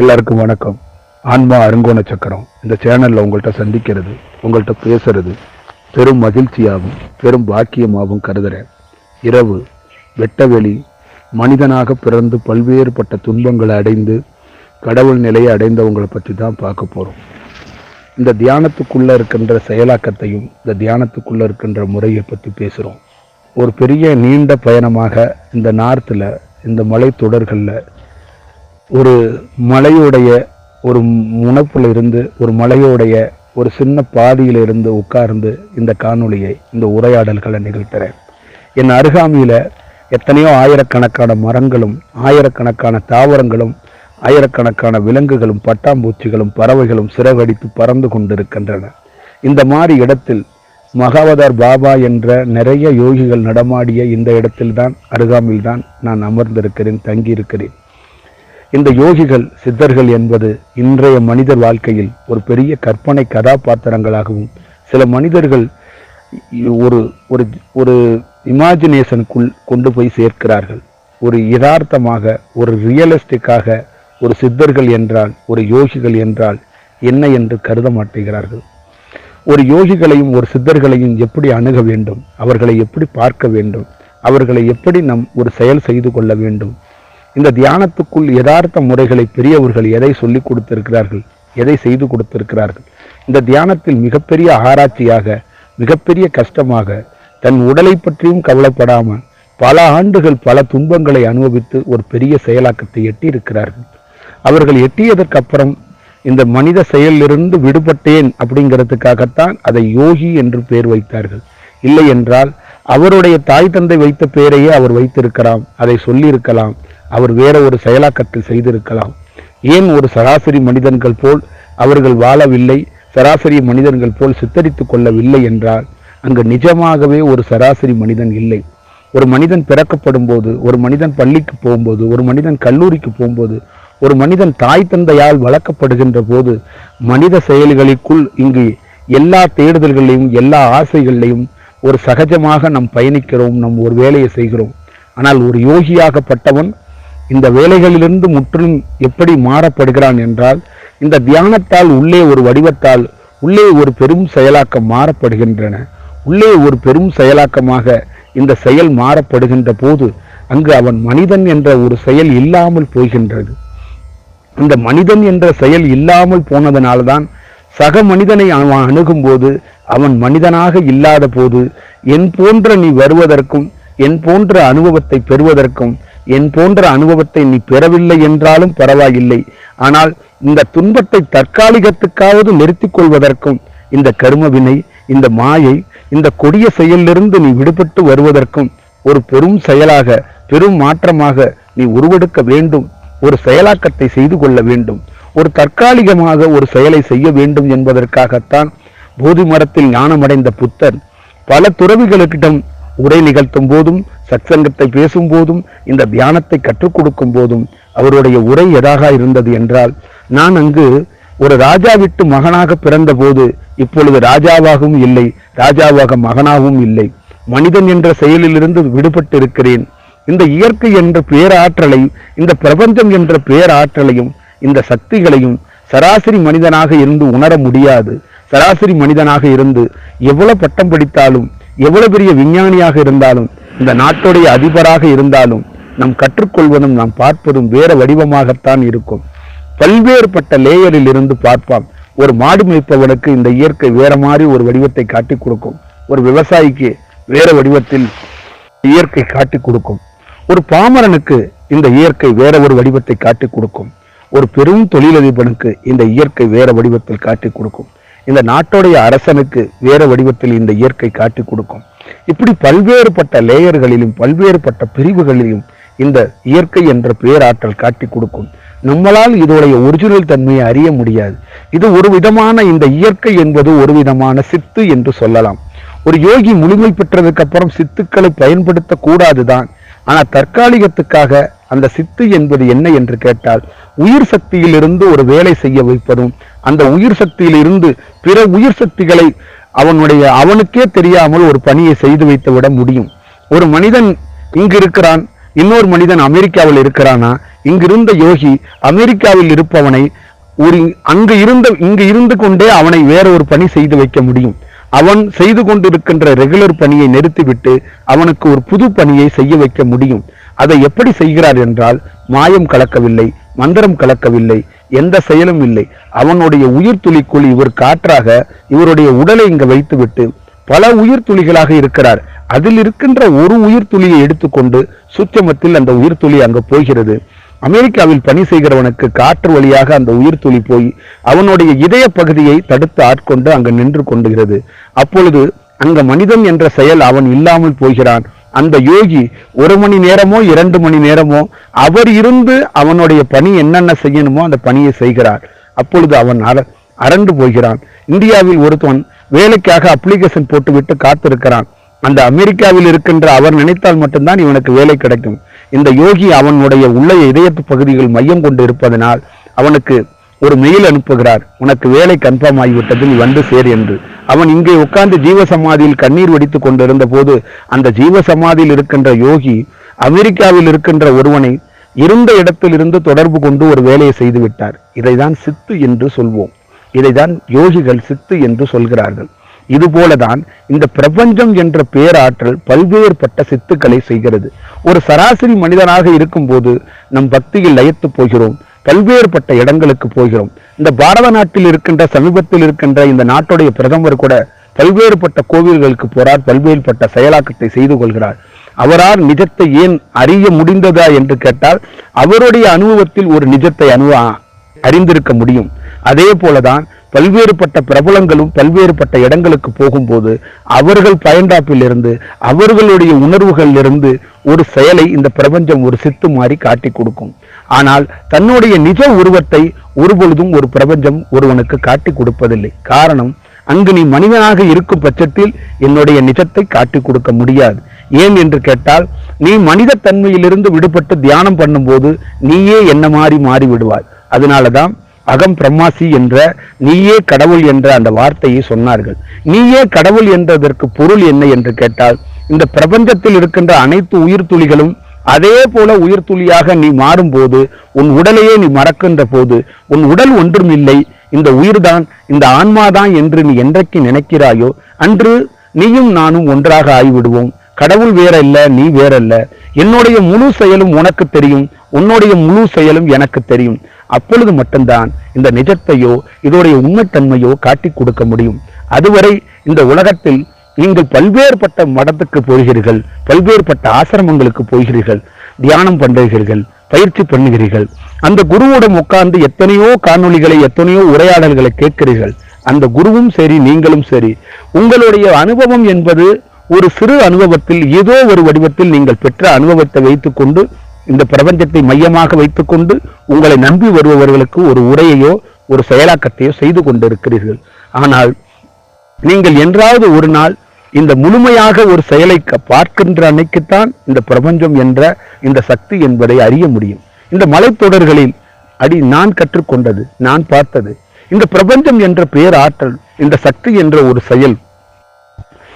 எல்லாருக்கும் வணக்கம். ஆன்மா அருங்கோண சக்கரம். இந்த சேனலில் உங்கள்கிட்ட சந்திக்கிறது உங்கள்கிட்ட பேசுறது பெரும் மகிழ்ச்சியாகவும் பெரும் பாக்கியமாகவும் கருதுகிறேன் இரவு வெட்டவெளி மனிதனாக பிறந்து பல்வேறுபட்ட துன்பங்களை அடைந்து கடவுள் நிலையை அடைந்தவங்களை பற்றி தான் பார்க்க போகிறோம் இந்த தியானத்துக்குள்ளே இருக்கின்ற செயலாக்கத்தையும் இந்த தியானத்துக்குள்ளே இருக்கின்ற முறையை பற்றி பேசுகிறோம் ஒரு பெரிய நீண்ட பயணமாக இந்த நார்த்தில் இந்த மலைத்தொடர்களில் ஒரு மலையுடைய ஒரு முனப்பில் இருந்து ஒரு மலையோடைய ஒரு சின்ன பாதியிலிருந்து உட்கார்ந்து இந்த காணொளியை இந்த உரையாடல்களை நிகழ்த்துறேன். என் அருகாமையில் எத்தனையோ ஆயிரக்கணக்கான மரங்களும் ஆயிரக்கணக்கான தாவரங்களும் ஆயிரக்கணக்கான விலங்குகளும் பட்டாம்பூச்சிகளும் பறவைகளும் சிறகடித்து பறந்து கொண்டிருக்கின்றன. இந்த மாதிரி இடத்தில் மகாவதார் பாபா என்ற நிறைய யோகிகள் நடமாடிய இந்த இடத்தில்தான் அருகாமையில்தான் நான் அமர்ந்திருக்கிறேன் தங்கியிருக்கிறேன். இந்த யோகிகள் சித்தர்கள் என்பது இன்றைய மனிதர் வாழ்க்கையில் ஒரு பெரிய கற்பனை கதாபாத்திரங்களாகவும் சில மனிதர்கள் ஒரு ஒரு ஒரு இமாஜினேஷனுக்குள் கொண்டு போய் சேர்க்கிறார்கள். ஒரு யதார்த்தமாக ஒரு ரியலிஸ்டிக்காக ஒரு சித்தர்கள் என்றால் ஒரு யோகிகள் என்றால் என்ன என்று கருத மாட்டேங்கிறார்கள் ஒரு யோகிகளையும் ஒரு சித்தர்களையும் எப்படி அணுக வேண்டும்? அவர்களை எப்படி பார்க்க வேண்டும்? அவர்களை எப்படி நம் ஒரு செயல் செய்து கொள்ள வேண்டும்? இந்த தியானத்துக்குள் யதார்த்த முறைகளை பெரியவர்கள் எதை சொல்லிக் கொடுத்திருக்கிறார்கள் எதை செய்து கொடுத்திருக்கிறார்கள்? இந்த தியானத்தில் மிகப்பெரிய ஆராய்ச்சியாக மிகப்பெரிய கஷ்டமாக தன் உடலை பற்றியும் கவலைப்படாமல் பல ஆண்டுகள் பல துன்பங்களை அனுபவித்து ஒரு பெரிய செயலாக்கத்தை எட்டி இருக்கிறார்கள் அவர்கள் எட்டியதற்கு அப்புறம் இந்த மனித செயலிலிருந்து விடுபட்டேன் அப்படிங்கிறதுக்காகத்தான் அதை யோகி என்று பெயர் வைத்தார்கள். இல்லை என்றால் அவருடைய தாய் தந்தை வைத்த பெயரையே அவர் வைத்திருக்கலாம் அதை சொல்லியிருக்கலாம் அவர் வேற ஒரு செயலாக்கத்தை செய்திருக்கலாம். ஏன் ஒரு சராசரி மனிதன்கள் போல் அவர்கள் வாழவில்லை? சராசரி மனிதன்கள் போல் சித்தரித்து கொள்ளவில்லை என்றால் அங்கு நிஜமாகவே ஒரு சராசரி மனிதன் இல்லை. ஒரு மனிதன் பிறக்கப்படும் போது ஒரு மனிதன் பள்ளிக்கு போகும்போது ஒரு மனிதன் கல்லூரிக்கு போகும்போது ஒரு மனிதன் தாய் தந்தையால் வளர்க்கப்படுகின்ற போது மனித செயல்களுக்குள் இங்கு எல்லா தேடுதல்களையும் எல்லா ஆசைகளையும் ஒரு சகஜமாக நாம் பயணிக்கிறோம் நம் ஒரு வேலையை செய்கிறோம். ஆனால் ஒரு யோகியாகப்பட்டவன் இந்த வேலைகளிலிருந்து முற்றிலும் எப்படி மாறப்படுகிறான் என்றால் இந்த தியானத்தால் உள்ளே ஒரு வடிவத்தால் உள்ளே ஒரு பெரும் செயலாக்கம் மாறப்படுகின்றன. உள்ளே ஒரு பெரும் செயலாக்கமாக இந்த செயல் மாறப்படுகின்ற போது அங்கு அவன் மனிதன் என்ற ஒரு செயல் இல்லாமல் போகின்றது இந்த மனிதன் என்ற செயல் இல்லாமல் போனதனால்தான் சக மனிதனை அவன் அணுகும்போது அவன் மனிதனாக இல்லாத போது என் போன்ற நீ வருவதற்கும் என் போன்ற அனுபவத்தை பெறுவதற்கும் என் போன்ற அனுபவத்தை நீ பெறவில்லை என்றாலும் பரவாயில்லை. ஆனால் இந்த துன்பத்தை தற்காலிகத்துக்காவது நிறுத்திக் கொள்வதற்கும் இந்த கரும வினை இந்த மாயை இந்த கொடிய செயலிலிருந்து நீ விடுபட்டு வருவதற்கும் ஒரு பெரும் செயலாக பெரும் மாற்றமாக நீ உருவெடுக்க வேண்டும். ஒரு செயலாக்கத்தை செய்து கொள்ள வேண்டும். ஒரு தற்காலிகமாக ஒரு செயலை செய்ய வேண்டும் என்பதற்காகத்தான் போதி மரத்தில் ஞானமடைந்த புத்தர் பல துறவிகளுக்கிடம் உரை நிகழ்த்தும் போதும் சத்சங்கத்தை பேசும் போதும் இந்த தியானத்தை கற்றுக் கொடுக்கும் போதும் அவருடைய உரை எதாக இருந்தது என்றால் நான் அங்கு ஒரு ராஜா விட்டு மகனாக பிறந்த போது இப்பொழுது ராஜாவாகவும் இல்லை ராஜாவாக மகனாகவும் இல்லை. மனிதன் என்ற செயலிலிருந்து விடுபட்டு இருக்கிறேன் இந்த இயற்கை என்ற பேராற்றலை இந்த பிரபஞ்சம் என்ற பேராற்றலையும் இந்த சக்திகளையும் சராசரி மனிதனாக இருந்து உணர முடியாது. சராசரி மனிதனாக இருந்து எவ்வளவு பட்டம் படித்தாலும் எவ்வளவு பெரிய விஞ்ஞானியாக இருந்தாலும் இந்த நாட்டுடைய அதிபராக இருந்தாலும் நாம் கற்றுக்கொள்வதும் நாம் பார்ப்பதும் வேற வடிவமாகத்தான் இருக்கும். பல்வேறுபட்ட லேயரில் இருந்து பார்ப்பான். ஒரு மாடு மேய்ப்பவனுக்கு இந்த இயற்கை வேற மாதிரி ஒரு வடிவத்தை காட்டி கொடுக்கும். ஒரு விவசாயிக்கு வேற வடிவத்தில் இயற்கை காட்டி கொடுக்கும். ஒரு பாமரனுக்கு இந்த இயற்கை வேற ஒரு வடிவத்தை காட்டி கொடுக்கும். ஒரு பெரும் தொழிலதிபனுக்கு இந்த இயற்கை வேற வடிவத்தில் காட்டி கொடுக்கும். இந்த நாட்டுடைய அரசனுக்கு வேற வடிவத்தில் இந்த இயற்கை காட்டி கொடுக்கும். இப்படி பல்வேறுபட்ட லேயர்களிலும் பல்வேறுபட்ட பிரிவுகளிலும் இந்த இயற்கை என்ற பேராற்றல் காட்டி கொடுக்கும். நம்மளால் இதோடைய ஒரிஜினல் தன்மையை அறிய முடியாது. இது ஒரு விதமான இந்த இயற்கை என்பது ஒரு விதமான சித்து என்று சொல்லலாம். ஒரு யோகி முழுமை பெற்றதுக்கு அப்புறம் சித்துக்களை பயன்படுத்த ஆனால் ஆனா தற்காலிகத்துக்காக அந்த சித்து என்பது என்ன என்று கேட்டால் உயிர் சக்தியிலிருந்து ஒரு வேலை செய்ய வைப்பதும் அந்த உயிர் சக்தியிலிருந்து பிற உயிர் சக்திகளை அவனுடைய அவனுக்கே தெரியாமல் ஒரு பணியை செய்து வைத்து விட முடியும். ஒரு மனிதன் இங்கு இருக்கிறான் இன்னொரு மனிதன் அமெரிக்காவில் இருக்கிறானா? இங்கிருந்த யோகி அமெரிக்காவில் இருப்பவனை ஒரு அங்கு இருந்த இங்கு இருந்து கொண்டே அவனை வேற ஒரு பணி செய்து வைக்க முடியும். அவன் செய்து கொண்டிருக்கின்ற ரெகுலர் பணியை நிறுத்திவிட்டு அவனுக்கு ஒரு புது பணியை செய்ய வைக்க முடியும். அதை எப்படி செய்கிறார் என்றால் மாயம் கலக்கவில்லை மந்திரம் கலக்கவில்லை எந்த செயலும் இல்லை. அவனுடைய உயிர் துளிக்குள் இவர் காற்றாக இவருடைய உடலை இங்கு வைத்துவிட்டு பல உயிர் துளிகளாக இருக்கிறார். அதில் இருக்கின்ற ஒரு உயிர் துளியை எடுத்துக்கொண்டு சுத்தமத்தில் அந்த உயிர் துளி அங்கு போகிறது. அமெரிக்காவில் பணி செய்கிறவனுக்கு காற்று வழியாக அந்த உயிர் துளி போய் அவனுடைய இதய பகுதியை தடுத்து ஆட்கொண்டு அங்கு நின்று கொண்டுகிறது. அப்பொழுது அங்க மனிதன் என்ற செயல் அவன் இல்லாமல் போகிறான். அந்த யோகி ஒரு மணி நேரமோ இரண்டு மணி நேரமோ அவர் இருந்து அவனுடைய பணி என்னென்ன செய்யணுமோ அந்த பணியை செய்கிறார். அப்பொழுது அவன் அர அரண்டு போகிறான். இந்தியாவில் ஒருத்தவன் வேலைக்காக அப்ளிகேஷன் போட்டுவிட்டு காத்திருக்கிறான். அந்த அமெரிக்காவில் இருக்கின்ற அவர் நினைத்தால் மட்டும்தான் இவனுக்கு வேலை கிடைக்கும். இந்த யோகி அவனுடைய உள்ள இதயத்து பகுதிகள் மையம் கொண்டு இருப்பதனால் அவனுக்கு ஒரு மெயில் அனுப்புகிறார். உனக்கு வேலை கன்ஃபார்ம் ஆகிவிட்டது நீ வந்து சேர் என்று. அவன் இங்கே உட்கார்ந்து ஜீவசமாதியில் கண்ணீர் வடித்து கொண்டிருந்த போது அந்த ஜீவசமாதியில் இருக்கின்ற யோகி அமெரிக்காவில் இருக்கின்ற ஒருவனை இருந்த இடத்திலிருந்து தொடர்பு கொண்டு ஒரு வேலையை செய்துவிட்டார் இதைதான் சித்து என்று சொல்வோம். இதைதான் யோகிகள் சித்து என்று சொல்கிறார்கள். இதுபோலதான் இந்த பிரபஞ்சம் என்ற பேராற்றல் பல்வேறுபட்ட சித்துக்களை செய்கிறது. ஒரு சராசரி மனிதனாக இருக்கும்போது நம் பக்தியில் லயத்து போகிறோம். பல்வேறுபட்ட இடங்களுக்கு போகிறோம். இந்த பாரத நாட்டில் இருக்கின்ற சமீபத்தில் இருக்கின்ற இந்த நாட்டுடைய பிரதமர் கூட பல்வேறுபட்ட கோவில்களுக்கு போறார் பல்வேறுபட்ட செயலாக்கத்தை செய்து கொள்கிறார். அவரால் நிஜத்தை ஏன் அறிய முடிந்ததா என்று கேட்டால் அவருடைய அனுபவத்தில் ஒரு நிஜத்தை அனுவ அறிந்திருக்க முடியும். அதே போலதான் பல்வேறுபட்ட பிரபலங்களும் பல்வேறுபட்ட இடங்களுக்கு போகும்போது அவர்கள் பயன்டாப்பில் இருந்து அவர்களுடைய உணர்வுகளில் இருந்து ஒரு செயலை இந்த பிரபஞ்சம் ஒரு சித்து மாறி காட்டி கொடுக்கும். ஆனால் தன்னுடைய நிஜ உருவத்தை ஒருபொழுதும் ஒரு பிரபஞ்சம் ஒருவனுக்கு காட்டி கொடுப்பதில்லை. காரணம் அங்கு நீ மனிதனாக இருக்கும் பட்சத்தில் என்னுடைய நிஜத்தை காட்டி கொடுக்க முடியாது. ஏன் என்று கேட்டால் நீ மனித தன்மையிலிருந்து விடுபட்டு தியானம் பண்ணும்போது நீயே என்ன மாறி மாறி விடுவாய் அதனாலதான் அகம் பிரம்மாசி என்ற நீயே கடவுள் என்ற அந்த வார்த்தையை சொன்னார்கள். நீயே கடவுள் என்றதற்கு பொருள் என்ன என்று கேட்டால் இந்த பிரபஞ்சத்தில் இருக்கின்ற அனைத்து உயிர் துளிகளும் அதே போல உயிர் துளியாக நீ மாறும்போது உன் உடலையே நீ மறக்கின்ற போது உன் உடல் ஒன்றும் இல்லை. இந்த உயிர்தான் இந்த ஆன்மாதான் என்று நீ என்றைக்கு நினைக்கிறாயோ அன்று நீயும் நானும் ஒன்றாக ஆகிவிடுவோம் கடவுள் வேற இல்ல நீ வேற இல்ல என்னுடைய முழு செயலும் உனக்கு தெரியும். உன்னுடைய முழு செயலும் எனக்கு தெரியும். அப்பொழுது மட்டும்தான் இந்த நிஜத்தையோ இதோடைய உண்மைத்தன்மையோ காட்டி கொடுக்க முடியும். அதுவரை இந்த உலகத்தில் நீங்கள் பல்வேறுபட்ட மடத்துக்கு போகிறீர்கள் பல்வேறுபட்ட ஆசிரமங்களுக்கு போகிறீர்கள் தியானம் பண்ணுகிறீர்கள் பயிற்சி பண்ணுகிறீர்கள். அந்த குருவுடன் உட்கார்ந்து எத்தனையோ காணொளிகளை எத்தனையோ உரையாடல்களை கேட்கிறீர்கள். அந்த குருவும் சரி நீங்களும் சரி உங்களுடைய அனுபவம் என்பது ஒரு சிறு அனுபவத்தில் ஏதோ ஒரு வடிவத்தில் நீங்கள் பெற்ற அனுபவத்தை வைத்துக்கொண்டு இந்த பிரபஞ்சத்தை மையமாக வைத்துக்கொண்டு உங்களை நம்பி வருபவர்களுக்கு ஒரு உரையையோ ஒரு செயலாக்கத்தையோ செய்து கொண்டிருக்கிறீர்கள். ஆனால் நீங்கள் என்றாவது ஒரு நாள் இந்த முழுமையாக ஒரு செயலை க- பார்க்கின்ற அன்னைக்குத்தான் இந்த பிரபஞ்சம் என்ற இந்த சக்தி என்பதை அறிய முடியும். இந்த மலைத்தொடர்களில் அடி நான் கற்றுக்கொண்டது நான் பார்த்தது. இந்த பிரபஞ்சம் என்ற பேராற்றல் இந்த சக்தி என்ற ஒரு செயல்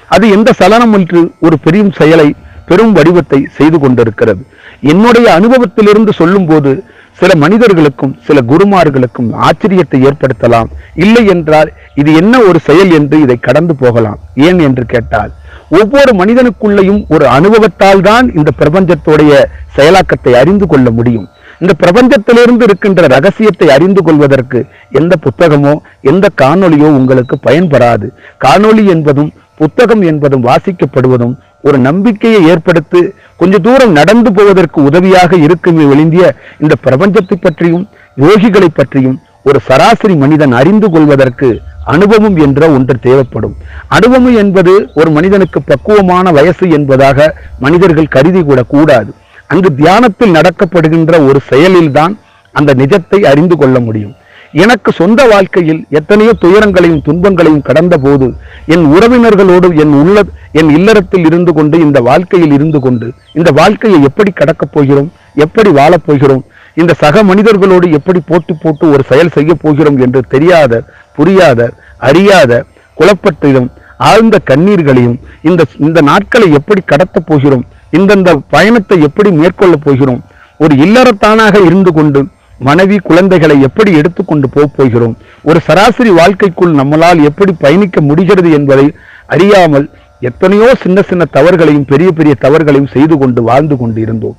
அது எந்த சலனமின்றி ஒரு பெரும் செயலை பெரும் வடிவத்தை செய்து கொண்டிருக்கிறது. என்னுடைய அனுபவத்திலிருந்து சொல்லும்போது சில மனிதர்களுக்கும் சில குருமார்களுக்கும் ஆச்சரியத்தை ஏற்படுத்தலாம். இல்லை என்றால் இது என்ன ஒரு செயல் என்று இதை கடந்து போகலாம். ஏன் என்று கேட்டால் ஒவ்வொரு மனிதனுக்குள்ளேயும் ஒரு அனுபவத்தால் தான் இந்த பிரபஞ்சத்துடைய செயலாக்கத்தை அறிந்து கொள்ள முடியும். இந்த பிரபஞ்சத்திலிருந்து இருக்கின்ற ரகசியத்தை அறிந்து கொள்வதற்கு எந்த புத்தகமோ எந்த காணொளியோ உங்களுக்கு பயன்படாது. காணொளி என்பதும் புத்தகம் என்பதும் வாசிக்கப்படுவதும் ஒரு நம்பிக்கையை ஏற்படுத்தி கொஞ்ச தூரம் நடந்து போவதற்கு உதவியாக இருக்குமே ஒழிந்திய இந்த பிரபஞ்சத்தை பற்றியும் யோகிகளை பற்றியும் ஒரு சராசரி மனிதன் அறிந்து கொள்வதற்கு அனுபவம் என்ற ஒன்று தேவைப்படும். அனுபவம் என்பது ஒரு மனிதனுக்கு பக்குவமான வயசு என்பதாக மனிதர்கள் கருதி கூட கூடாது. அங்கு தியானத்தில் நடக்கப்படுகின்ற ஒரு செயலில்தான் அந்த நிஜத்தை அறிந்து கொள்ள முடியும். எனக்கு சொந்த வாழ்க்கையில் எத்தனையோ துயரங்களையும் துன்பங்களையும் கடந்த போது என் உறவினர்களோடு என் உள்ள என் இல்லறத்தில் இருந்து கொண்டு இந்த வாழ்க்கையில் இருந்து கொண்டு இந்த வாழ்க்கையை எப்படி கடக்கப் போகிறோம் எப்படி வாழப் போகிறோம் இந்த சக மனிதர்களோடு எப்படி போட்டி போட்டு ஒரு செயல் செய்ய போகிறோம் என்று தெரியாத புரியாத அறியாத குழப்பத்திலும் ஆழ்ந்த கண்ணீர்களையும் இந்த இந்த நாட்களை எப்படி கடத்தப் போகிறோம் இந்தந்த பயணத்தை எப்படி மேற்கொள்ளப் போகிறோம் ஒரு இல்லறத்தானாக இருந்து கொண்டு மனைவி குழந்தைகளை எப்படி எடுத்துக்கொண்டு போகப் போகிறோம்? ஒரு சராசரி வாழ்க்கைக்குள் நம்மளால் எப்படி பயணிக்க முடிகிறது என்பதை அறியாமல் எத்தனையோ சின்ன சின்ன தவறுகளையும் பெரிய பெரிய தவறுகளையும் செய்து கொண்டு வாழ்ந்து கொண்டு இருந்தோம்.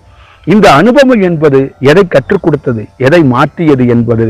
இந்த அனுபவம் என்பது எதை கற்றுக் கொடுத்தது? எதை மாற்றியது என்பது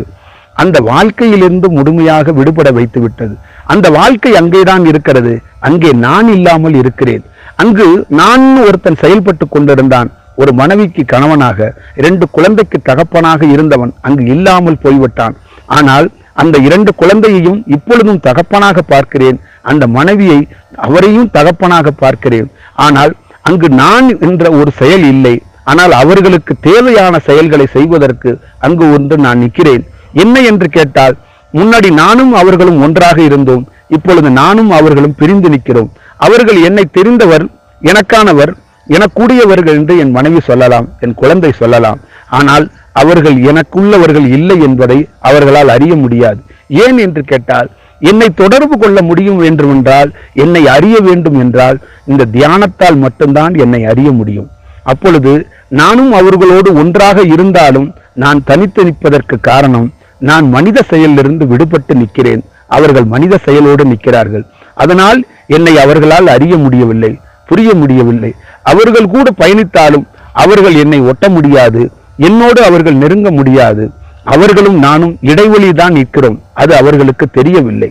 அந்த வாழ்க்கையிலிருந்து முழுமையாக விடுபட வைத்து விட்டது. அந்த வாழ்க்கை அங்கேதான் இருக்கிறது. அங்கே நான் இல்லாமல் இருக்கிறேன். அங்கு நான் ஒருத்தன் செயல்பட்டு கொண்டிருந்தான். ஒரு மனைவிக்கு கணவனாக இரண்டு குழந்தைக்கு தகப்பனாக இருந்தவன் அங்கு இல்லாமல் போய்விட்டான். ஆனால் அந்த இரண்டு குழந்தையையும் இப்பொழுதும் தகப்பனாக பார்க்கிறேன். அந்த மனைவியை அவரையும் தகப்பனாக பார்க்கிறேன். ஆனால் அங்கு நான் என்ற ஒரு செயல் இல்லை. ஆனால் அவர்களுக்கு தேவையான செயல்களை செய்வதற்கு அங்கு ஒன்று நான் நிற்கிறேன். என்ன என்று கேட்டால் முன்னாடி நானும் அவர்களும் ஒன்றாக இருந்தோம். இப்பொழுது நானும் அவர்களும் பிரிந்து நிற்கிறோம். அவர்கள் என்னை தெரிந்தவர் எனக்கானவர் எனக்கூடியவர்கள் என்று என் மனைவி சொல்லலாம் என் குழந்தை சொல்லலாம். ஆனால் அவர்கள் எனக்குள்ளவர்கள் இல்லை என்பதை அவர்களால் அறிய முடியாது. ஏன் என்று கேட்டால் என்னை தொடர்பு கொள்ள முடியும் என்றால் என்னை அறிய வேண்டும் என்றால் இந்த தியானத்தால் மட்டும்தான் என்னை அறிய முடியும். அப்பொழுது நானும் அவர்களோடு ஒன்றாக இருந்தாலும் நான் தனித்து நிற்பதற்கு காரணம் நான் மனித செயலிலிருந்து விடுபட்டு நிற்கிறேன். அவர்கள் மனித செயலோடு நிற்கிறார்கள். அதனால் என்னை அவர்களால் அறிய முடியவில்லை புரிய முடியவில்லை. அவர்கள் கூட பயணித்தாலும் அவர்கள் என்னை ஒட்ட முடியாது. என்னோடு அவர்கள் நெருங்க முடியாது. அவர்களும் நானும் இடைவெளி தான் நிற்கிறோம். அது அவர்களுக்கு தெரியவில்லை.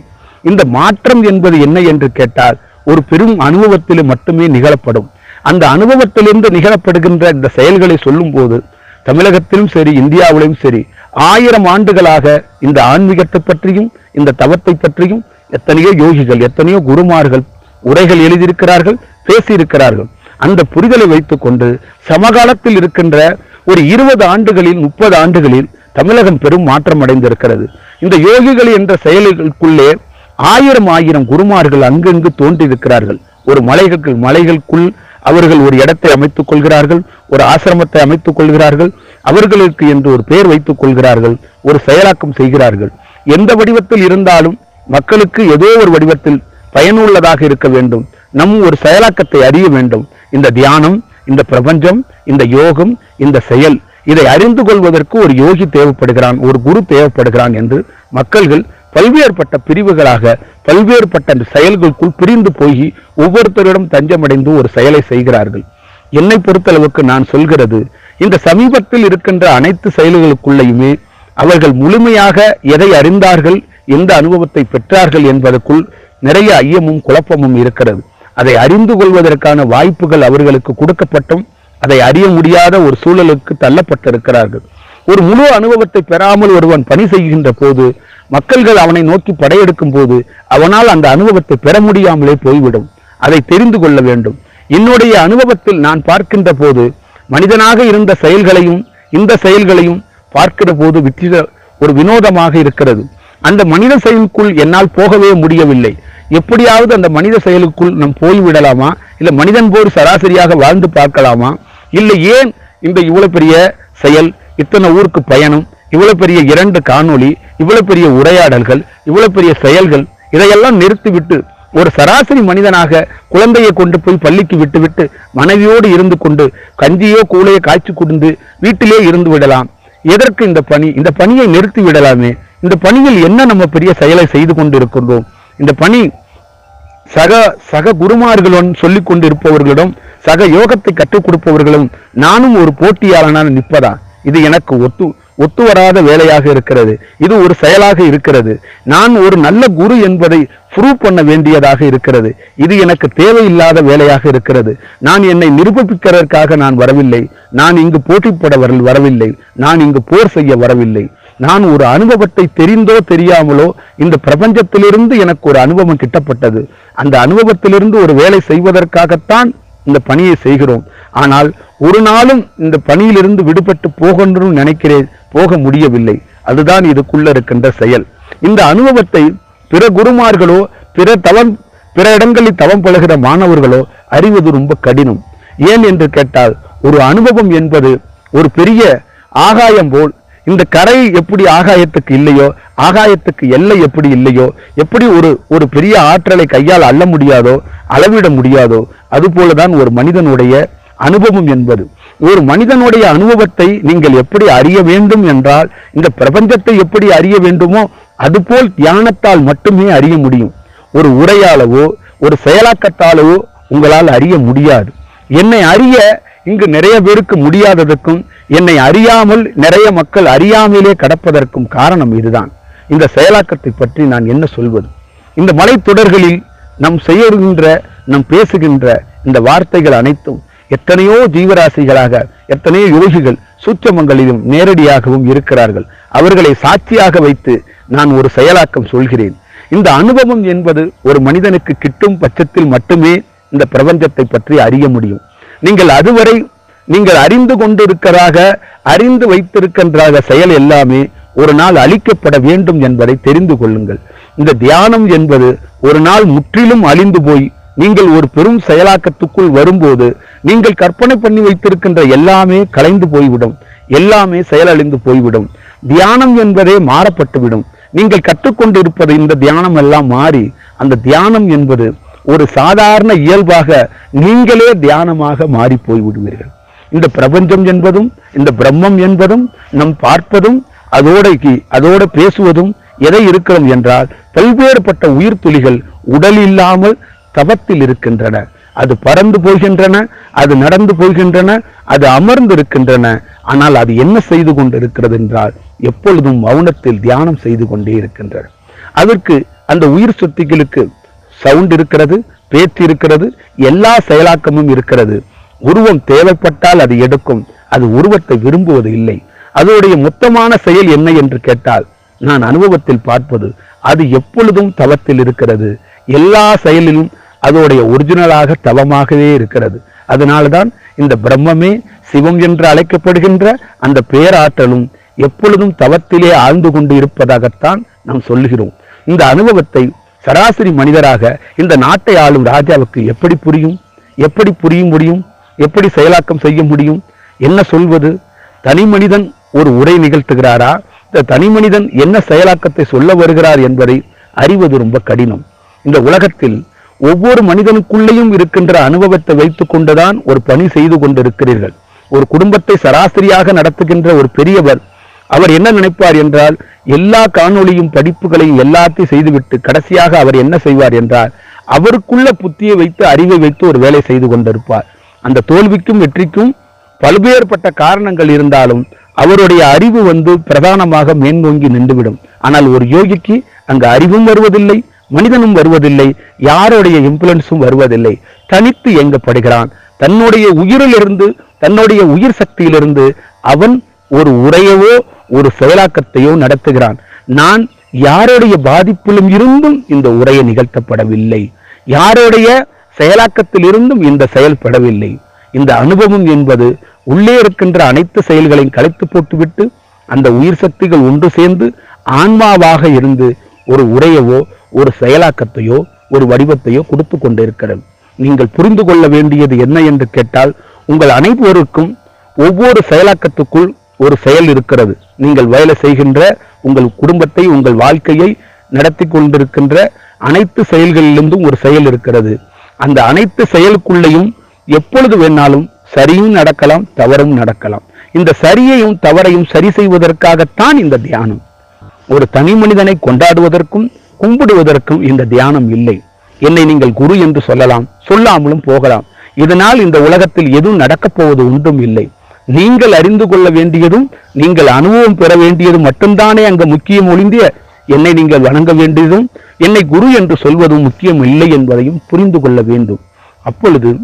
இந்த மாற்றம் என்பது என்ன என்று கேட்டால் ஒரு பெரும் அனுபவத்தில் மட்டுமே நிகழப்படும். அந்த அனுபவத்திலிருந்து நிகழப்படுகின்ற இந்த செயல்களை சொல்லும்போது தமிழகத்திலும் சரி இந்தியாவிலும் சரி ஆயிரம் ஆண்டுகளாக இந்த ஆன்மீகத்தை பற்றியும் இந்த தவத்தை பற்றியும் எத்தனையோ யோகிகள் எத்தனையோ குருமார்கள் உரைகள் எழுதியிருக்கிறார்கள் பேசியிருக்கிறார்கள். அந்த புரிதலை வைத்துக்கொண்டு சமகாலத்தில் இருக்கின்ற ஒரு இருபது ஆண்டுகளில் முப்பது ஆண்டுகளில் தமிழகம் பெரும் மாற்றம் அடைந்திருக்கிறது. இந்த யோகிகள் என்ற செயல்களுக்குள்ளே ஆயிரம் ஆயிரம் குருமார்கள் அங்கங்கு தோன்றியிருக்கிறார்கள். ஒரு மலைகள் மலைகளுக்குள் அவர்கள் ஒரு இடத்தை அமைத்துக் கொள்கிறார்கள் ஒரு ஆசிரமத்தை அமைத்துக் கொள்கிறார்கள் அவர்களுக்கு என்று ஒரு பெயர் வைத்துக் கொள்கிறார்கள் ஒரு செயலாக்கம் செய்கிறார்கள். எந்த வடிவத்தில் இருந்தாலும் மக்களுக்கு ஏதோ ஒரு வடிவத்தில் பயனுள்ளதாக இருக்க வேண்டும். நம் ஒரு செயலாக்கத்தை அறிய வேண்டும். இந்த தியானம் இந்த பிரபஞ்சம் இந்த யோகம் இந்த செயல் இதை அறிந்து கொள்வதற்கு ஒரு யோகி தேவைப்படுகிறான் ஒரு குரு தேவைப்படுகிறான் என்று மக்கள்கள் பல்வேறுபட்ட பிரிவுகளாக பல்வேறுபட்ட செயல்களுக்குள் பிரிந்து போய் ஒவ்வொருத்தரிடம் தஞ்சமடைந்து ஒரு செயலை செய்கிறார்கள். என்னை பொறுத்தளவுக்கு நான் சொல்கிறது இந்த சமீபத்தில் இருக்கின்ற அனைத்து செயல்களுக்குள்ளேயுமே அவர்கள் முழுமையாக எதை அறிந்தார்கள் எந்த அனுபவத்தை பெற்றார்கள் என்பதற்குள் நிறைய ஐயமும் குழப்பமும் இருக்கிறது. அதை அறிந்து கொள்வதற்கான வாய்ப்புகள் அவர்களுக்கு கொடுக்கப்பட்டும் அதை அறிய முடியாத ஒரு சூழலுக்கு தள்ளப்பட்டிருக்கிறார்கள். ஒரு முழு அனுபவத்தை பெறாமல் ஒருவன் பணி செய்கின்ற போது மக்கள்கள் அவனை நோக்கி படையெடுக்கும் போது அவனால் அந்த அனுபவத்தை பெற முடியாமலே போய்விடும். அதை தெரிந்து கொள்ள வேண்டும். என்னுடைய அனுபவத்தில் நான் பார்க்கின்ற போது மனிதனாக இருந்த செயல்களையும் இந்த செயல்களையும் பார்க்கிற போது வித்திர ஒரு வினோதமாக இருக்கிறது. அந்த மனித செயலுக்குள் என்னால் போகவே முடியவில்லை. எப்படியாவது அந்த மனித செயலுக்குள் நம் போய்விடலாமா? இல்லை மனிதன் போர் சராசரியாக வாழ்ந்து பார்க்கலாமா? இல்லை ஏன் இந்த இவ்வளோ பெரிய செயல் இத்தனை ஊருக்கு பயணம் இவ்வளோ பெரிய இரண்டு காணொளி இவ்வளோ பெரிய உரையாடல்கள் இவ்வளோ பெரிய செயல்கள் இதையெல்லாம் நிறுத்திவிட்டு ஒரு சராசரி மனிதனாக குழந்தையை கொண்டு போய் பள்ளிக்கு விட்டுவிட்டு மனைவியோடு இருந்து கொண்டு கஞ்சியோ கூலையோ காய்ச்சி கொடுந்து வீட்டிலே இருந்து விடலாம். எதற்கு இந்த பணி? இந்த பணியை நிறுத்தி விடலாமே. இந்த பணியில் என்ன நம்ம பெரிய செயலை செய்து கொண்டு இருக்கின்றோம் இந்த பணி சக சக குருமார்களுடன் சொல்லிக் கொண்டிருப்பவர்களிடம் சக யோகத்தை கற்றுக் கொடுப்பவர்களும் நானும் ஒரு போட்டியாளனாக நிற்பதா? இது எனக்கு ஒத்து ஒத்து வராத வேலையாக இருக்கிறது. இது ஒரு செயலாக இருக்கிறது. நான் ஒரு நல்ல குரு என்பதை ப்ரூவ் பண்ண வேண்டியதாக இருக்கிறது. இது எனக்கு தேவையில்லாத வேலையாக இருக்கிறது. நான் என்னை நிரூபிக்கிறதற்காக நான் வரவில்லை. நான் இங்கு போட்டிப்பட வரவில்லை. நான் இங்கு போர் செய்ய வரவில்லை. நான் ஒரு அனுபவத்தை தெரிந்தோ தெரியாமலோ இந்த பிரபஞ்சத்திலிருந்து எனக்கு ஒரு அனுபவம் கிட்டப்பட்டது. அந்த அனுபவத்திலிருந்து ஒரு வேலை செய்வதற்காகத்தான் இந்த பணியை செய்கிறோம். ஆனால் ஒரு நாளும் இந்த பணியிலிருந்து விடுபட்டு போகணும்னு நினைக்கிறேன். போக முடியவில்லை. அதுதான் இதுக்குள்ள இருக்கின்ற செயல். இந்த அனுபவத்தை பிற குருமார்களோ பிற தவம் பிற இடங்களில் தவம் பழகிற மாணவர்களோ அறிவது ரொம்ப கடினம். ஏன் என்று கேட்டால் ஒரு அனுபவம் என்பது ஒரு பெரிய ஆகாயம் போல் இந்த கரை எப்படி ஆகாயத்துக்கு இல்லையோ ஆகாயத்துக்கு எல்லை எப்படி இல்லையோ எப்படி ஒரு ஒரு பெரிய ஆற்றலை கையால் அள்ள முடியாதோ அளவிட முடியாதோ அதுபோலதான் ஒரு மனிதனுடைய அனுபவம் என்பது. ஒரு மனிதனுடைய அனுபவத்தை நீங்கள் எப்படி அறிய வேண்டும் என்றால் இந்த பிரபஞ்சத்தை எப்படி அறிய வேண்டுமோ அதுபோல் தியானத்தால் மட்டுமே அறிய முடியும். ஒரு உரையாலவோ ஒரு செயலாக்கத்தாலவோ உங்களால் அறிய முடியாது. என்னை அறிய இங்கு நிறைய பேருக்கு முடியாததற்கும் என்னை அறியாமல் நிறைய மக்கள் அறியாமலே கடப்பதற்கும் காரணம் இதுதான். இந்த செயலாக்கத்தை பற்றி நான் என்ன சொல்வது? இந்த மலைத்தொடர்களில் நம் செய்கின்ற நம் பேசுகின்ற இந்த வார்த்தைகள் அனைத்தும் எத்தனையோ ஜீவராசிகளாக எத்தனையோ யோகிகள் சூச்சமங்களிலும் நேரடியாகவும் இருக்கிறார்கள். அவர்களை சாட்சியாக வைத்து நான் ஒரு செயலாக்கம் சொல்கிறேன். இந்த அனுபவம் என்பது ஒரு மனிதனுக்கு கிட்டும் பட்சத்தில் மட்டுமே இந்த பிரபஞ்சத்தை பற்றி அறிய முடியும். நீங்கள் அதுவரை நீங்கள் அறிந்து கொண்டிருக்கிறாக அறிந்து வைத்திருக்கின்றாக செயல் எல்லாமே ஒரு நாள் அழிக்கப்பட வேண்டும் என்பதை தெரிந்து கொள்ளுங்கள். இந்த தியானம் என்பது ஒரு நாள் முற்றிலும் அழிந்து போய் நீங்கள் ஒரு பெரும் செயலாக்கத்துக்குள் வரும்போது நீங்கள் கற்பனை பண்ணி வைத்திருக்கின்ற எல்லாமே கலைந்து போய்விடும். எல்லாமே செயலழிந்து போய்விடும். தியானம் என்பதே மாறப்பட்டுவிடும் நீங்கள் கற்றுக்கொண்டிருப்பது இந்த தியானம் எல்லாம் மாறி அந்த தியானம் என்பது ஒரு சாதாரண இயல்பாக நீங்களே தியானமாக மாறி போய் விடுவீர்கள் இந்த பிரபஞ்சம் என்பதும் இந்த பிரம்மம் என்பதும் நம் பார்ப்பதும் அதோடைக்கு அதோட பேசுவதும் எதை இருக்கிறோம் என்றால் பல்வேறுபட்ட உயிர் துளிகள் உடல் இல்லாமல் தவத்தில் இருக்கின்றன. அது பறந்து போகின்றன அது நடந்து போகின்றன அது அமர்ந்து இருக்கின்றன ஆனால் அது என்ன செய்து கொண்டிருக்கிறது என்றால் எப்பொழுதும் மௌனத்தில் தியானம் செய்து கொண்டே இருக்கின்றன. அதற்கு அந்த உயிர் சொத்திகளுக்கு சவுண்ட் இருக்கிறது பேச்சு இருக்கிறது எல்லா செயலாக்கமும் இருக்கிறது. உருவம் தேவைப்பட்டால் அது எடுக்கும். அது உருவத்தை விரும்புவது இல்லை. அதனுடைய மொத்தமான செயல் என்ன என்று கேட்டால் நான் அனுபவத்தில் பார்ப்பது அது எப்பொழுதும் தவத்தில் இருக்கிறது. எல்லா செயலிலும் அதோடைய ஒரிஜினலாக தவமாகவே இருக்கிறது. அதனால்தான் இந்த பிரம்மமே சிவம் என்று அழைக்கப்படுகின்ற அந்த பேராற்றலும் எப்பொழுதும் தவத்திலே ஆழ்ந்து கொண்டு இருப்பதாகத்தான் நாம் சொல்லுகிறோம். இந்த அனுபவத்தை சராசரி மனிதராக இந்த நாட்டை ஆளும் ராஜாவுக்கு எப்படி புரியும்? எப்படி புரிய முடியும்? எப்படி செயலாக்கம் செய்ய முடியும்? என்ன சொல்வது? தனி மனிதன் ஒரு உரை நிகழ்த்துகிறாரா? இந்த தனி மனிதன் என்ன செயலாக்கத்தை சொல்ல வருகிறார் என்பதை அறிவது ரொம்ப கடினம். இந்த உலகத்தில் ஒவ்வொரு மனிதனுக்குள்ளேயும் இருக்கின்ற அனுபவத்தை வைத்துக் கொண்டுதான் ஒரு பணி செய்து கொண்டிருக்கிறீர்கள். ஒரு குடும்பத்தை சராசரியாக நடத்துகின்ற ஒரு பெரியவர் அவர் என்ன நினைப்பார் என்றால் எல்லா காணொளியும் படிப்புகளையும் எல்லாத்தையும் செய்துவிட்டு கடைசியாக அவர் என்ன செய்வார் என்றால் அவருக்குள்ள புத்தியை வைத்து அறிவை வைத்து ஒரு வேலை செய்து கொண்டிருப்பார். அந்த தோல்விக்கும் வெற்றிக்கும் பல்வேறுபட்ட காரணங்கள் இருந்தாலும் அவருடைய அறிவு வந்து பிரதானமாக மேன்மோங்கி நின்றுவிடும். ஆனால் ஒரு யோகிக்கு அங்கு அறிவும் வருவதில்லை மனிதனும் வருவதில்லை யாருடைய இன்ஃபுளுன்ஸும் வருவதில்லை. தனித்து இயங்கப்படுகிறான். தன்னுடைய உயிரிலிருந்து தன்னுடைய உயிர் சக்தியிலிருந்து அவன் ஒரு உரையவோ ஒரு செயலாக்கத்தையோ நடத்துகிறான். நான் யாருடைய பாதிப்பிலும் இருந்தும் இந்த உரையை நிகழ்த்தப்படவில்லை. யாருடைய செயலாக்கத்தில் இருந்தும் இந்த செயல்படவில்லை இந்த அனுபவம் என்பது உள்ளே இருக்கின்ற அனைத்து செயல்களையும் கலைத்து போட்டுவிட்டு அந்த உயிர் சக்திகள் ஒன்று சேர்ந்து ஆன்மாவாக இருந்து ஒரு உரையவோ ஒரு செயலாக்கத்தையோ ஒரு வடிவத்தையோ கொடுத்து கொண்டிருக்கிறது. நீங்கள் புரிந்து கொள்ள வேண்டியது என்ன என்று கேட்டால் உங்கள் அனைவருக்கும் ஒவ்வொரு செயலாக்கத்துக்குள் ஒரு செயல் இருக்கிறது. நீங்கள் வேலை செய்கின்ற உங்கள் குடும்பத்தை உங்கள் வாழ்க்கையை நடத்தி கொண்டிருக்கின்ற அனைத்து செயல்களிலிருந்தும் ஒரு செயல் இருக்கிறது. அந்த அனைத்து செயலுக்குள்ளேயும் எப்பொழுது வேணாலும் சரியும் நடக்கலாம் தவறும் நடக்கலாம். இந்த சரியையும் தவறையும் சரி செய்வதற்காகத்தான் இந்த தியானம். ஒரு தனி மனிதனை கொண்டாடுவதற்கும் கும்பிடுவதற்கும் இந்த தியானம் இல்லை. என்னை நீங்கள் குரு என்று சொல்லலாம் சொல்லாமலும் போகலாம். இதனால் இந்த உலகத்தில் எதுவும் நடக்கப் போவது ஒன்றும் இல்லை. நீங்கள் அறிந்து கொள்ள வேண்டியதும் நீங்கள் அனுபவம் பெற வேண்டியதும் மட்டும்தானே அங்கு முக்கியம் ஒளிந்திய என்னை நீங்கள் வணங்க வேண்டியதும் என்னை குரு என்று சொல்வதும் முக்கியம் இல்லை என்பதையும் புரிந்து கொள்ள வேண்டும். அப்பொழுது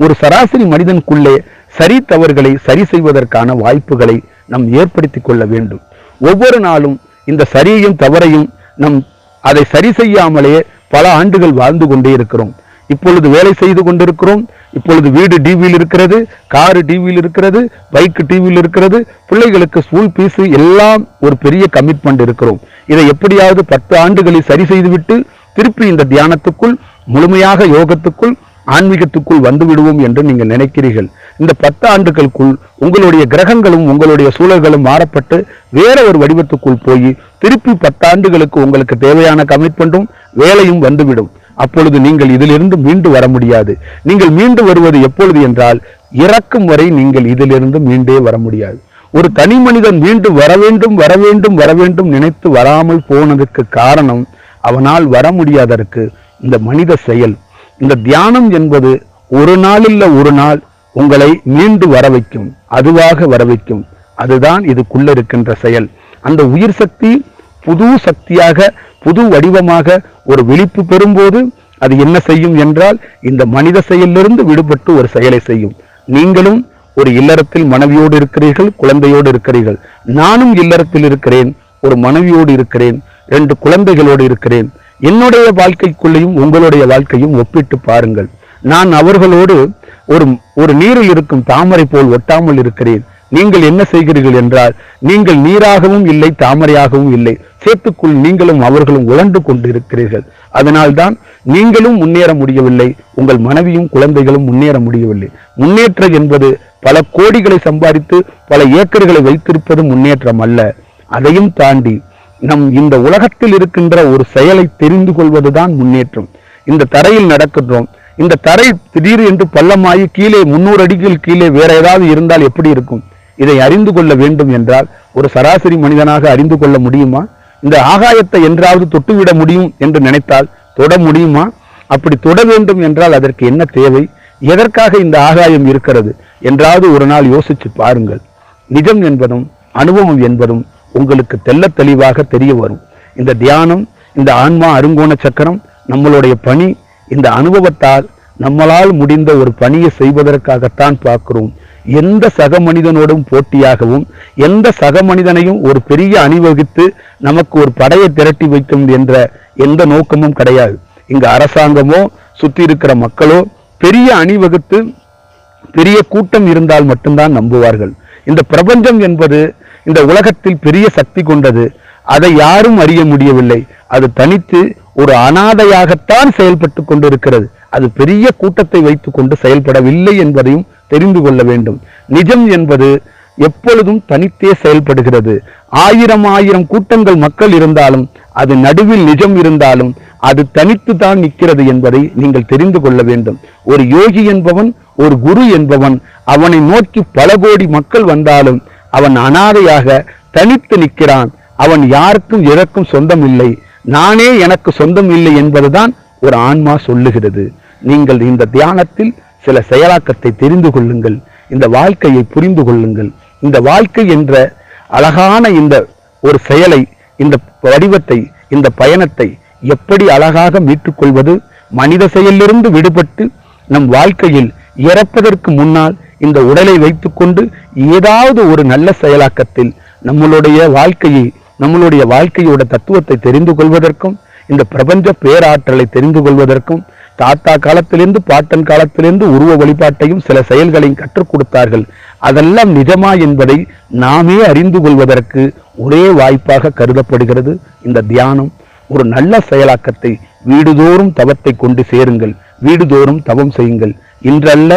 ஒரு சராசரி மனிதனுக்குள்ளே சரி தவறுகளை சரி செய்வதற்கான வாய்ப்புகளை நாம் ஏற்படுத்தி கொள்ள வேண்டும். ஒவ்வொரு நாளும் இந்த சரியையும் தவறையும் நம் அதை சரி செய்யாமலே பல ஆண்டுகள் வாழ்ந்து கொண்டே இருக்கிறோம். இப்பொழுது வேலை செய்து கொண்டிருக்கிறோம். இப்பொழுது வீடு டிவியில் இருக்கிறது காரு டிவியில் இருக்கிறது பைக் டிவியில் இருக்கிறது. பிள்ளைகளுக்கு ஸ்கூல் ஃபீஸு எல்லாம் ஒரு பெரிய கமிட்மெண்ட் இருக்கிறோம். இதை எப்படியாவது பத்து ஆண்டுகளில் சரி செய்துவிட்டு திருப்பி இந்த தியானத்துக்குள் முழுமையாக யோகத்துக்குள் ஆன்மீகத்துக்குள் வந்து விடுவோம் என்று நீங்கள் நினைக்கிறீர்கள். இந்த பத்து ஆண்டுகளுக்குள் உங்களுடைய கிரகங்களும் உங்களுடைய சூழல்களும் மாறப்பட்டு வேற ஒரு வடிவத்துக்குள் போய் திருப்பி பத்தாண்டுகளுக்கு உங்களுக்கு தேவையான கமிட்மெண்ட்டும் வேலையும் வந்துவிடும். அப்பொழுது நீங்கள் இதிலிருந்து மீண்டு வர முடியாது. நீங்கள் மீண்டு வருவது எப்பொழுது என்றால் இறக்கும் வரை நீங்கள் இதிலிருந்து மீண்டே வர முடியாது. ஒரு தனி மனிதன் மீண்டு வர வேண்டும் வர வேண்டும் வர வேண்டும் நினைத்து வராமல் போனதுக்கு காரணம் அவனால் வர முடியாதற்கு இந்த மனித செயல். இந்த தியானம் என்பது ஒரு நாளில்ல ஒரு நாள் உங்களை மீண்டு வர வைக்கும் அதுவாக வர வைக்கும். அதுதான் இதுக்குள்ள இருக்கின்ற செயல். அந்த உயிர் சக்தி புது சக்தியாக புது வடிவமாக ஒரு விழிப்பு பெறும்போது அது என்ன செய்யும் என்றால் இந்த மனித செயலிலிருந்து விடுபட்டு ஒரு செயலை செய்யும். நீங்களும் ஒரு இல்லறத்தில் மனைவியோடு இருக்கிறீர்கள் குழந்தையோடு இருக்கிறீர்கள். நானும் இல்லறத்தில் இருக்கிறேன் ஒரு மனைவியோடு இருக்கிறேன் ரெண்டு குழந்தைகளோடு இருக்கிறேன். என்னுடைய வாழ்க்கைக்குள்ளேயும் உங்களுடைய வாழ்க்கையும் ஒப்பிட்டு பாருங்கள். நான் அவர்களோடு ஒரு ஒரு நீரில் இருக்கும் தாமரை போல் ஒட்டாமல் இருக்கிறேன். நீங்கள் என்ன செய்கிறீர்கள் என்றால் நீங்கள் நீராகவும் இல்லை தாமரையாகவும் இல்லை. சேத்துக்குள் நீங்களும் அவர்களும் உழண்டு கொண்டு இருக்கிறீர்கள் அதனால்தான் நீங்களும் முன்னேற முடியவில்லை உங்கள் மனைவியும் குழந்தைகளும் முன்னேற முடியவில்லை. முன்னேற்றம் என்பது பல கோடிகளை சம்பாதித்து பல ஏக்கர்களை வைத்திருப்பது முன்னேற்றம் அல்ல. அதையும் தாண்டி நம் இந்த உலகத்தில் இருக்கின்ற ஒரு செயலை தெரிந்து கொள்வதுதான் முன்னேற்றம். இந்த தரையில் நடக்கின்றோம். இந்த தரை திடீர் என்று பள்ளமாகி கீழே முன்னூறு அடிகள் கீழே வேற ஏதாவது இருந்தால் எப்படி இருக்கும்? இதை அறிந்து கொள்ள வேண்டும் என்றால் ஒரு சராசரி மனிதனாக அறிந்து கொள்ள முடியுமா? இந்த ஆகாயத்தை என்றாவது தொட்டுவிட முடியும் என்று நினைத்தால் தொட முடியுமா? அப்படி தொட வேண்டும் என்றால் அதற்கு என்ன தேவை? எதற்காக இந்த ஆகாயம் இருக்கிறது? என்றாவது ஒரு நாள் யோசிச்சு பாருங்கள். நிஜம் என்பதும் அனுபவம் என்பதும் உங்களுக்கு தெல்ல தெளிவாக தெரிய வரும். இந்த தியானம் இந்த ஆன்மா அருங்கோண சக்கரம் நம்மளுடைய பணி இந்த அனுபவத்தால் நம்மளால் முடிந்த ஒரு பணியை செய்வதற்காகத்தான் பார்க்கிறோம். எந்த சக மனிதனோடும் போட்டியாகவும் எந்த சக மனிதனையும் ஒரு பெரிய அணிவகுத்து நமக்கு ஒரு படையை திரட்டி வைக்கும் என்ற எந்த நோக்கமும் கிடையாது. இங்க அரசாங்கமோ சுத்தி இருக்கிற மக்களோ பெரிய அணிவகுத்து பெரிய கூட்டம் இருந்தால் மட்டும்தான் நம்புவார்கள். இந்த பிரபஞ்சம் என்பது இந்த உலகத்தில் பெரிய சக்தி கொண்டது. அதை யாரும் அறிய முடியவில்லை. அது தனித்து ஒரு அனாதையாகத்தான் செயல்பட்டு கொண்டிருக்கிறது. அது பெரிய கூட்டத்தை வைத்துக் கொண்டு செயல்படவில்லை என்பதையும் தெரிந்து கொள்ள வேண்டும். நிஜம் என்பது எப்பொழுதும் தனித்தே செயல்படுகிறது. ஆயிரம் ஆயிரம் கூட்டங்கள் மக்கள் இருந்தாலும் அது நடுவில் நிஜம் இருந்தாலும் அது தனித்து தான் நிற்கிறது என்பதை நீங்கள் தெரிந்து கொள்ள வேண்டும். ஒரு யோகி என்பவன் ஒரு குரு என்பவன் அவனை நோக்கி பல கோடி மக்கள் வந்தாலும் அவன் அனாதையாக தனித்து நிற்கிறான். அவன் யாருக்கும் எதற்கும் சொந்தம் இல்லை நானே எனக்கு சொந்தம் இல்லை என்பதுதான் ஒரு ஆன்மா சொல்லுகிறது. நீங்கள் இந்த தியானத்தில் சில செயலாக்கத்தை தெரிந்து கொள்ளுங்கள். இந்த வாழ்க்கையை புரிந்து கொள்ளுங்கள். இந்த வாழ்க்கை என்ற அழகான இந்த ஒரு செயலை இந்த வடிவத்தை இந்த பயணத்தை எப்படி அழகாக மீட்டுக்கொள்வது மனித செயலிலிருந்து விடுபட்டு நம் வாழ்க்கையில் இறப்பதற்கு முன்னால் இந்த உடலை வைத்துக்கொண்டு ஏதாவது ஒரு நல்ல செயலாக்கத்தில் நம்மளுடைய வாழ்க்கையை நம்மளுடைய வாழ்க்கையோட தத்துவத்தை தெரிந்து கொள்வதற்கும் இந்த பிரபஞ்ச பேராற்றலை தெரிந்து கொள்வதற்கும் தாத்தா காலத்திலிருந்து பாட்டன் காலத்திலிருந்து உருவ வழிபாட்டையும் சில செயல்களையும் கற்றுக் கொடுத்தார்கள். அதெல்லாம் நிஜமா என்பதை நாமே அறிந்து கொள்வதற்கு ஒரே வாய்ப்பாக கருதப்படுகிறது இந்த தியானம். ஒரு நல்ல செயலாக்கத்தை வீடுதோறும் தவத்தை கொண்டு சேருங்கள். வீடுதோறும் தவம் செய்யுங்கள். இன்றல்ல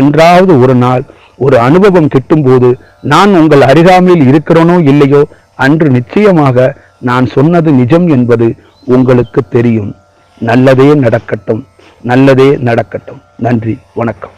என்றாவது ஒரு நாள் ஒரு அனுபவம் கிட்டும்போது நான் உங்கள் அருகாமையில் இருக்கிறோனோ இல்லையோ அன்று நிச்சயமாக நான் சொன்னது நிஜம் என்பது உங்களுக்கு தெரியும். நல்லதே நடக்கட்டும். நல்லதே நடக்கட்டும். நன்றி வணக்கம்.